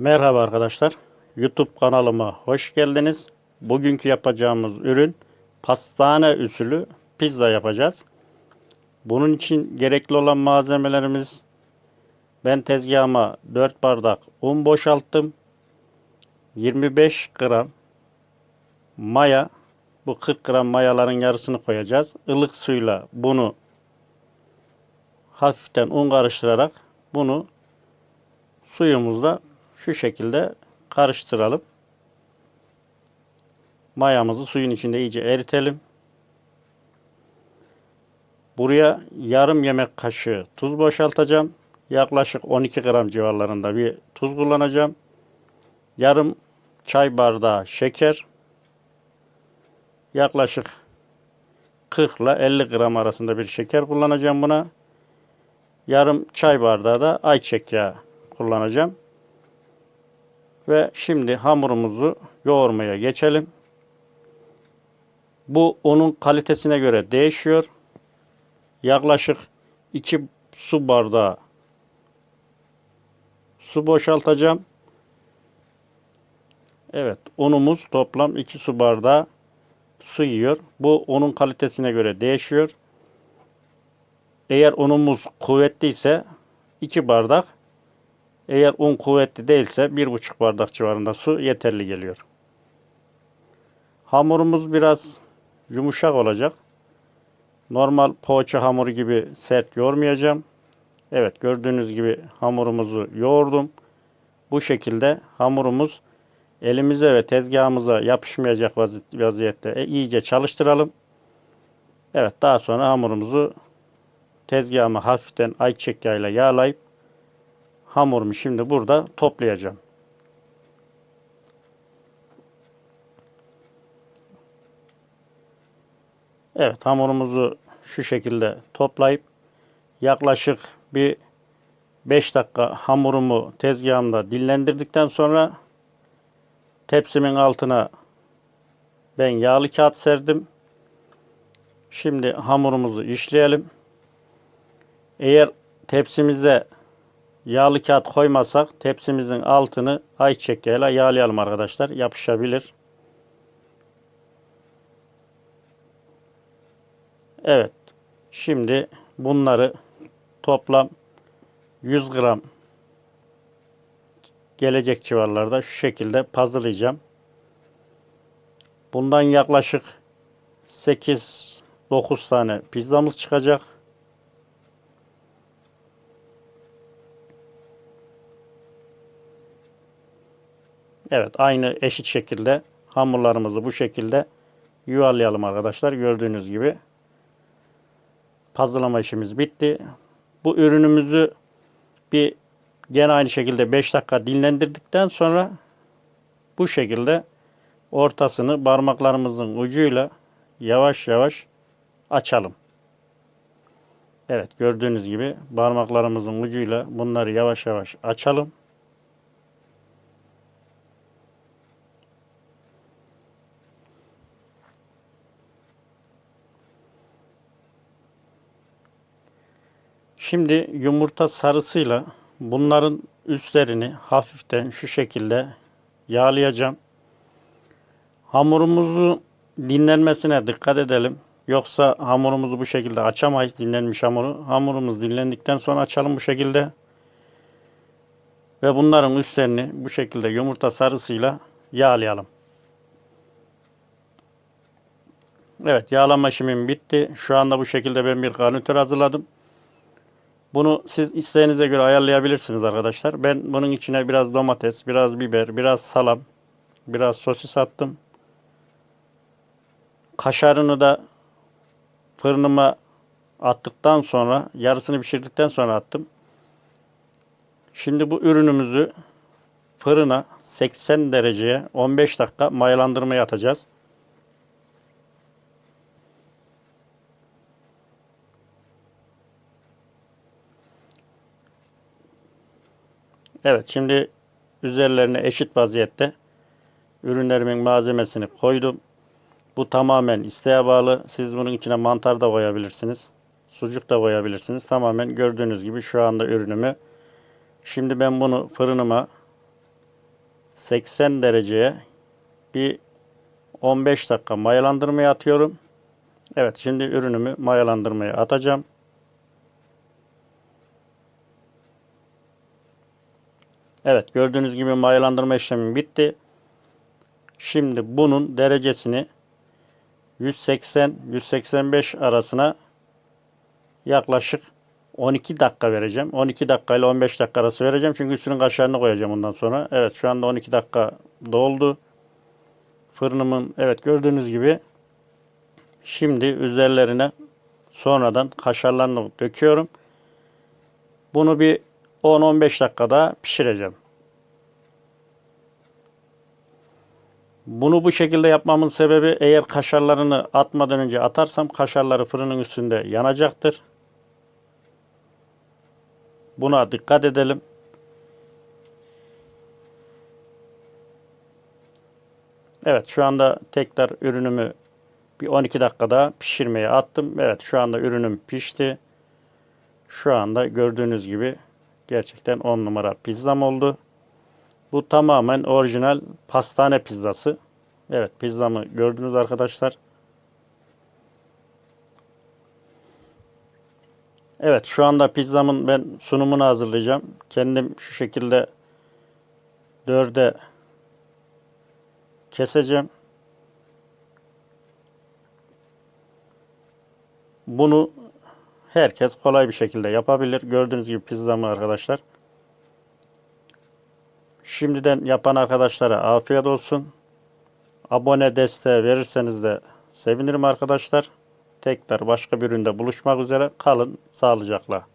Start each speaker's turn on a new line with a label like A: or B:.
A: Merhaba arkadaşlar. YouTube kanalıma hoş geldiniz. Bugünkü yapacağımız ürün pastane usulü pizza yapacağız. Bunun için gerekli olan malzemelerimiz ben tezgahıma 4 bardak un boşalttım. 25 gram maya bu 40 gram mayaların yarısını koyacağız. Ilık suyla bunu hafiften un karıştırarak bunu suyumuzla şu şekilde karıştıralım. Mayamızı suyun içinde iyice eritelim. Buraya yarım yemek kaşığı tuz boşaltacağım. Yaklaşık 12 gram civarlarında bir tuz kullanacağım. Yarım çay bardağı şeker. Yaklaşık 40 ile 50 gram arasında bir şeker kullanacağım buna. Yarım çay bardağı da ayçiçek yağı kullanacağım. Ve şimdi hamurumuzu yoğurmaya geçelim. Bu unun kalitesine göre değişiyor. Yaklaşık 2 su bardağı su boşaltacağım. Evet, unumuz toplam 2 su bardağı su yiyor. Bu unun kalitesine göre değişiyor. Eğer unumuz kuvvetliyse 2 bardak eğer un kuvvetli değilse 1,5 bardak civarında su yeterli geliyor. Hamurumuz biraz yumuşak olacak. Normal poğaça hamuru gibi sert yoğurmayacağım. Evet gördüğünüz gibi hamurumuzu yoğurdum. Bu şekilde hamurumuz elimize ve tezgahımıza yapışmayacak vaziyette e, iyice çalıştıralım. Evet daha sonra hamurumuzu tezgahıma hafiften ayçiçek yağıyla yağlayıp hamurumu şimdi burada toplayacağım. Evet hamurumuzu şu şekilde toplayıp yaklaşık bir 5 dakika hamurumu tezgahımda dinlendirdikten sonra tepsimin altına ben yağlı kağıt serdim. Şimdi hamurumuzu işleyelim. Eğer tepsimize yağlı kağıt koymasak tepsimizin altını ayçiçek yağıyla yağlayalım arkadaşlar. Yapışabilir. Evet. Şimdi bunları toplam 100 gram gelecek civarlarda şu şekilde puzzle'layacağım. Bundan yaklaşık 8-9 tane pizzamız çıkacak. Evet aynı eşit şekilde hamurlarımızı bu şekilde yuvarlayalım arkadaşlar. Gördüğünüz gibi puzzlelama işimiz bitti. Bu ürünümüzü bir gene aynı şekilde 5 dakika dinlendirdikten sonra bu şekilde ortasını parmaklarımızın ucuyla yavaş yavaş açalım. Evet gördüğünüz gibi parmaklarımızın ucuyla bunları yavaş yavaş açalım. Şimdi yumurta sarısıyla bunların üstlerini hafiften şu şekilde yağlayacağım. Hamurumuzu dinlenmesine dikkat edelim. Yoksa hamurumuzu bu şekilde açamayız dinlenmiş hamuru. Hamurumuz dinlendikten sonra açalım bu şekilde. Ve bunların üstlerini bu şekilde yumurta sarısıyla yağlayalım. Evet yağlama işimim bitti. Şu anda bu şekilde ben bir garnitür hazırladım. Bunu siz isteğinize göre ayarlayabilirsiniz arkadaşlar. Ben bunun içine biraz domates, biraz biber, biraz salam, biraz sosis attım. Kaşarını da fırınıma attıktan sonra, yarısını pişirdikten sonra attım. Şimdi bu ürünümüzü fırına 80 dereceye 15 dakika mayalandırmaya atacağız. Evet şimdi üzerlerine eşit vaziyette ürünlerimin malzemesini koydum. Bu tamamen isteğe bağlı. Siz bunun içine mantar da koyabilirsiniz. Sucuk da koyabilirsiniz. Tamamen gördüğünüz gibi şu anda ürünümü. Şimdi ben bunu fırınıma 80 dereceye bir 15 dakika mayalandırmaya atıyorum. Evet şimdi ürünümü mayalandırmaya atacağım. Evet gördüğünüz gibi mayalandırma işlemi bitti. Şimdi bunun derecesini 180-185 arasına yaklaşık 12 dakika vereceğim. 12 dakika ile 15 dakika arası vereceğim. Çünkü üstünün kaşarını koyacağım ondan sonra. Evet şu anda 12 dakika doldu. Fırınımın evet gördüğünüz gibi şimdi üzerlerine sonradan kaşarlarını döküyorum. Bunu bir 10-15 dakikada pişireceğim. Bunu bu şekilde yapmamın sebebi eğer kaşarlarını atmadan önce atarsam kaşarları fırının üstünde yanacaktır. Buna dikkat edelim. Evet şu anda tekrar ürünümü bir 12 dakikada pişirmeye attım. Evet şu anda ürünüm pişti. Şu anda gördüğünüz gibi gerçekten 10 numara pizzam oldu. Bu tamamen orijinal pastane pizzası. Evet pizzamı gördünüz arkadaşlar. Evet şu anda pizzamın ben sunumunu hazırlayacağım. Kendim şu şekilde dörde keseceğim. Bunu herkes kolay bir şekilde yapabilir. Gördüğünüz gibi pizzamı arkadaşlar. Şimdiden yapan arkadaşlara afiyet olsun. Abone desteği verirseniz de sevinirim arkadaşlar. Tekrar başka bir üründe buluşmak üzere. Kalın sağlıcakla.